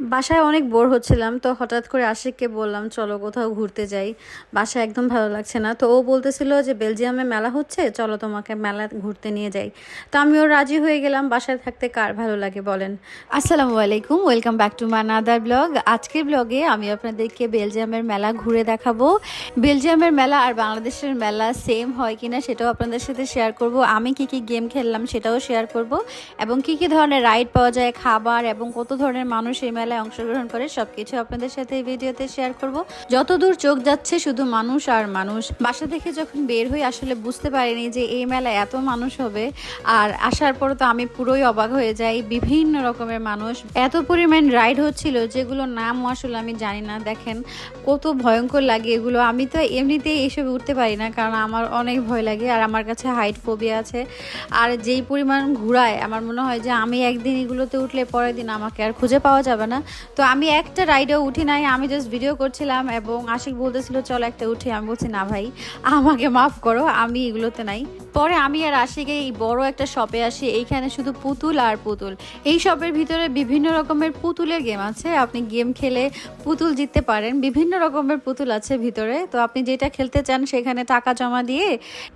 বাসায় অনেক বোর হচ্ছিলাম, তো হঠাৎ করে আশিককে বললাম, চলো কোথাও ঘুরতে যাই। বাসায় একদম ভালো লাগছে না। তো ও বলতেছিল যে, বেলজিয়ামে মেলা হচ্ছে, চলো তোমাকে মেলা ঘুরতে নিয়ে যাই। তো আমিও রাজি হয়ে গেলাম, বাসায় থাকতে কার ভালো লাগে বলেন। আসসালামু আলাইকুম, welcome back to my other blog. আজকের ব্লগে আমি আপনাদেরকে বেলজিয়ামের মেলা ঘুরে দেখাবো। বেলজিয়ামের মেলা আর বাংলাদেশের মেলা সেম হয় কিনা সেটাও আপনাদের সাথে শেয়ার করব। আমি কি কি গেম খেললাম সেটাও শেয়ার করব। এবং কি কি ধরনের রাইড পাওয়া যায়, খাবার এবং কত ধরনের মানুষ এই মেলায় অংশগ্রহণ করে সবকিছু আপনাদের সাথে এই ভিডিওতে শেয়ার করব। যতদূর চোখ যাচ্ছে শুধু মানুষ আর মানুষ। বাসা থেকে যখন বের হই, আসলে বুঝতে পারিনি যে এই মেলায় এত মানুষ হবে। আর আসার পর তো আমি পুরোই অবাক হয়ে যাই, বিভিন্ন রকমের মানুষ। এত পরিমাণ রাইড হচ্ছিল যেগুলো নাম আসলে আমি জানি না। দেখেন, কত ভয়ঙ্কর লাগে এগুলো। আমি তো এমনিতেই এইসব উঠতে পারি না, কারণ আমার অনেক ভয় লাগে আর আমার কাছে হাইট ফোবিয়া আছে। আর যেই পরিমাণ ঘুরায়, আমার মনে হয় যে আমি একদিন এগুলোতে উঠলে পরের দিন আমাকে আর খুঁজে পাওয়া যাবে না। তো আমি একটা রাইডেও উঠি নাই, আমি জাস্ট ভিডিও করছিলাম এবং আশিক বলতেছিল, চলো একটা উঠে। আমি বলছি, না ভাই, আমাকে মাফ করো, আমি এগুলোতে নাই। পরে আমি আর আশিকে এই বড় একটা শপে আসি, এইখানে শুধু পুতুল আর পুতুল। এই শপের ভিতরে বিভিন্ন রকমের পুতুলের গেম আছে, আপনি গেম খেলে পুতুল জিততে পারেন, বিভিন্ন রকমের পুতুল আছে ভিতরে। তো আপনি যেটা খেলতে চান, সেখানে টাকা জমা দিয়ে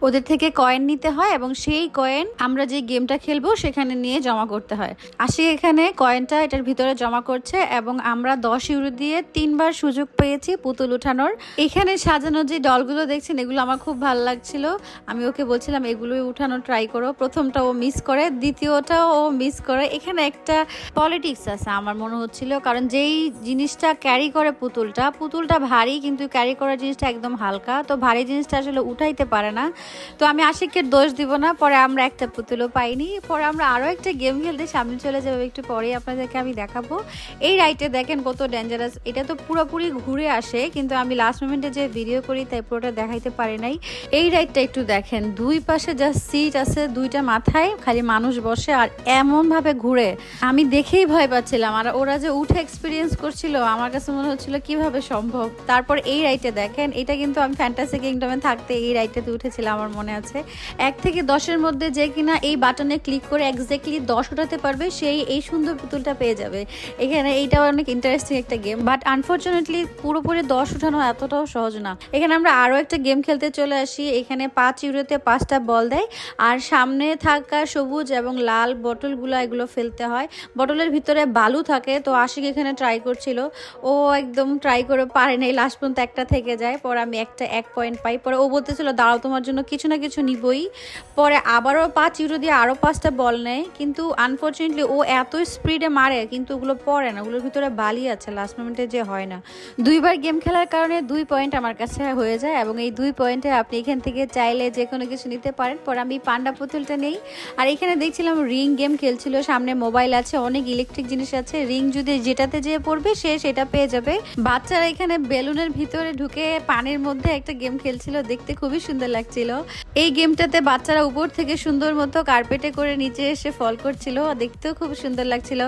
ওদের থেকে কয়েন নিতে হয় এবং সেই কয়েন আমরা যে গেমটা খেলব, সেখানে নিয়ে জমা করতে হয়। আশি এখানে কয়েনটা এটার ভিতরে জমা করছে এবং আমরা দশ ইউরো দিয়ে তিনবার সুযোগ পেয়েছি পুতুল উঠানোর। এখানে সাজানো যে ডলগুলো দেখছেন, এগুলো আমার খুব ভালো লাগছিল। আমি ওকে বলছিলাম, এগুলোই উঠানো ট্রাই করো। প্রথমটা ও মিস করে, দ্বিতীয়টাও ও মিস করে। এখানে একটা পলিটিক্স আছে আমার মনে হচ্ছিল, কারণ যেই জিনিসটা ক্যারি করে পুতুলটা পুতুলটা ভারী কিন্তু ক্যারি করার জিনিসটা একদম হালকা। তো ভারী জিনিসটা আসলে উঠাইতে পারে না। তো আমি আশিকের দোষ দিব না, পরে আমরা একটা পুতুলও পাইনি। পরে আমরা আরও একটা গেম খেলতে সামনে চলে যাব, একটু পরে আপনাদেরকে আমি দেখাবো। এই রাইটে দেখেন কত ডেঞ্জারাস এটা তো পুরোপুরি ঘুরে আসে, কিন্তু আমি লাস্ট মোমেন্টে যে ভিডিও করি, তাই পুরোটা দেখাইতে পারি নাই। এই রাইডটা একটু দেখেন, দুই পাশে যা সিট আছে দুইটা মাথায়, খালি মানুষ বসে আর এমনভাবে ঘুরে। আমি দেখেই ভয় পাচ্ছিলাম, আর ওরা যে উঠে এক্সপিরিয়েন্স করছিল, আমার কাছে মনে হচ্ছিল, কীভাবে সম্ভব? তারপর এই রাইটে দেখেন, এটা কিন্তু আমি ফ্যান্টাসি কিংডমে থাকতে এই রাইটটাতে উঠেছিলাম আমার মনে আছে। এক থেকে দশের মধ্যে যে কিনা এই বাটনে ক্লিক করে এক্স্যাক্টলি দশ উঠাতে পারবে, সেই এই সুন্দর পুতুলটা পেয়ে যাবে। এখানে এইটাও অনেক ইন্টারেস্টিং একটা গেম বাট আনফর্চুনেটলি পুরোপুরি দশ উঠানো এতটাও সহজ না। এখানে আমরা আরও একটা গেম খেলতে চলে আসি। এখানে পাঁচ ইউরোতে পাঁচটা বল দেয়। আর সামনে থাকা সবুজ এবং লাল বটলগুলো এগুলো ফেলতে হয়। বটলের ভিতরে বালু থাকে, তো আশিক এখানে ট্রাই করছিল। ও একদম ট্রাই করে পারে নাই। লাস্ট পর্যন্ত একটা থেকে যায়। পরে আমি একটা, এক পয়েন্ট পাই। পরে ও বলতেছিল, দাঁড়াও, তোমার জন্য কিছু না কিছু নিবই। পরে আবারও পাঁচ ইউরো দিয়ে আরও পাঁচটা বল নেয়। কিন্তু আনফর্চুনেটলি ও এত স্পিডে মারে, কিন্তু ওগুলো পড়ে না ওগুলোর ভিতরে বালি আছে লাস্ট মোমেন্টে যে হয় না। দুইবার গেম খেলার কারণে দুই পয়েন্ট আমার কাছে হয়ে যায় এবং এই দুই পয়েন্টে আপনি এখান থেকে চাইলে যে কোনো কিছু নিতে পারেন। পরে আমি পান্ডা পুতুলটা নেই। আর এখানে দেখছিলাম রিং গেম খেলছিল, সামনে মোবাইল আছে, অনেক ইলেকট্রিক জিনিস আছে। রিং যদি যেটাতে যেয়ে পড়বে, সে সেটা পেয়ে যাবে। বাচ্চারা এখানে বেলুনের ভিতরে ঢুকে পানির মধ্যে একটা গেম খেলছিল, দেখতে খুবই সুন্দর লাগছিল। এই গেমটাতে বাচ্চারা উপর থেকে সুন্দর মতো কার্পেটে করে নিচে এসে ফল করছিল, দেখতেও খুব সুন্দর লাগছিল।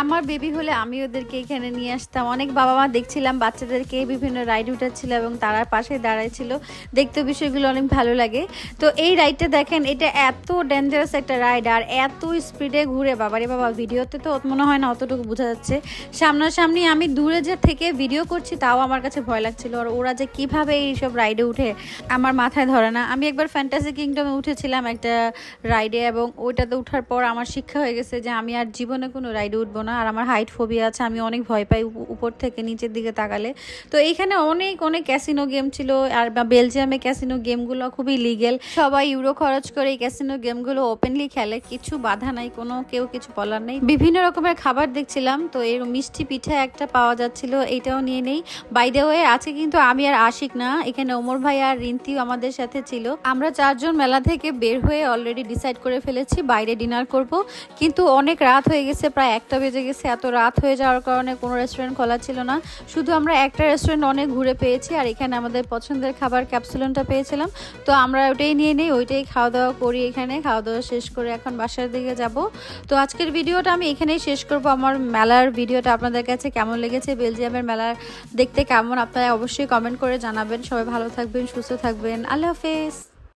আমার বেবি হলে আমি ওদেরকে এখানে নিয়ে আসতাম। অনেক বাবা মা দেখছিলাম, বাচ্চাদেরকে বিভিন্ন রাইড উঠাচ্ছিল এবং তারার পাশে দাঁড়াইছিল। দেখতে বিষয়গুলো অনেক ভালো লাগে। তো এই রাইডটা দেখেন, এটা এত ডেঞ্জারাস একটা রাইড আর এত স্পিডে ঘুরে। বাবারে বাবা, ভিডিওতে তো মনে হয় না, অতটুকু বোঝা যাচ্ছে। সামনাসামনি আমি দূরে যে থেকে ভিডিও করছি, তাও আমার কাছে ভয় লাগছিল। আর ওরা যে কীভাবে এইসব রাইডে উঠে, আমার মাথায় ধরে না। আমি একবার ফ্যান্টাসি কিংডমে উঠেছিলাম একটা রাইডে এবং ওইটাতে ওঠার পর আমার শিক্ষা হয়ে গেছে যে আমি আর জীবনে কোনো রাইডে উঠবো না। আর আমার হাইট ফোবিয়া আছে, আমি অনেক ভয় পাই উপর থেকে নিচের দিকে তাকালে। তো এইখানে অনেক অনেক ক্যাসিনো গেম ছিল, আর বেলজিয়ামে ক্যাসিনো গেমগুলো খুবই লিগেল সবাই ইউরো খরচ করে এই ক্যাসিনো গেমগুলো ওপেনলি খেলে, কিছু বাধা নাই, কোনো, কেউ কিছু বলার নেই। বিভিন্ন রকমের খাবার দেখছিলাম, তো এর মিষ্টি পিঠা একটা পাওয়া যাচ্ছিল, এইটাও নিয়ে নেই। বাইদে হয়ে আছে কিন্তু আমি আর আশিক না, এখানে ওমর ভাই আর রিন্তিও আমাদের সাথে ছিল। আমরা চারজন মেলা থেকে বের হয়ে অলরেডি ডিসাইড করে ফেলেছি, বাইরে ডিনার করব। কিন্তু অনেক রাত হয়ে গেছে, প্রায় একটা বেজে গেছে, এত রাত হয়ে যাওয়ার কারণে কোনো রেস্টুরেন্ট খোলা ছিল না। শুধু আমরা একটা রেস্টুরেন্ট অনেক ঘুরে পেয়েছি আর এখানে আমাদের পছন্দের খাবার ক্যাপসুলনটা পেয়েছিলাম। তো আমরা ওইটাই নিয়ে নিই, ওইটাই খাওয়া দাওয়া করি এখানে। খাওয়া দাওয়া শেষ করে এখন বাসার দিকে যাব। তো আজকের ভিডিওটা আমি এখানেই শেষ করব। আমার মেলার ভিডিওটা আপনাদের কাছে কেমন লেগেছে, বেলজিয়ামের মেলার দেখতে কেমন, আপনারা অবশ্যই কমেন্ট করে জানাবেন। সবাই ভালো থাকবেন, সুস্থ থাকবেন। আল্লাহ হাফেজ।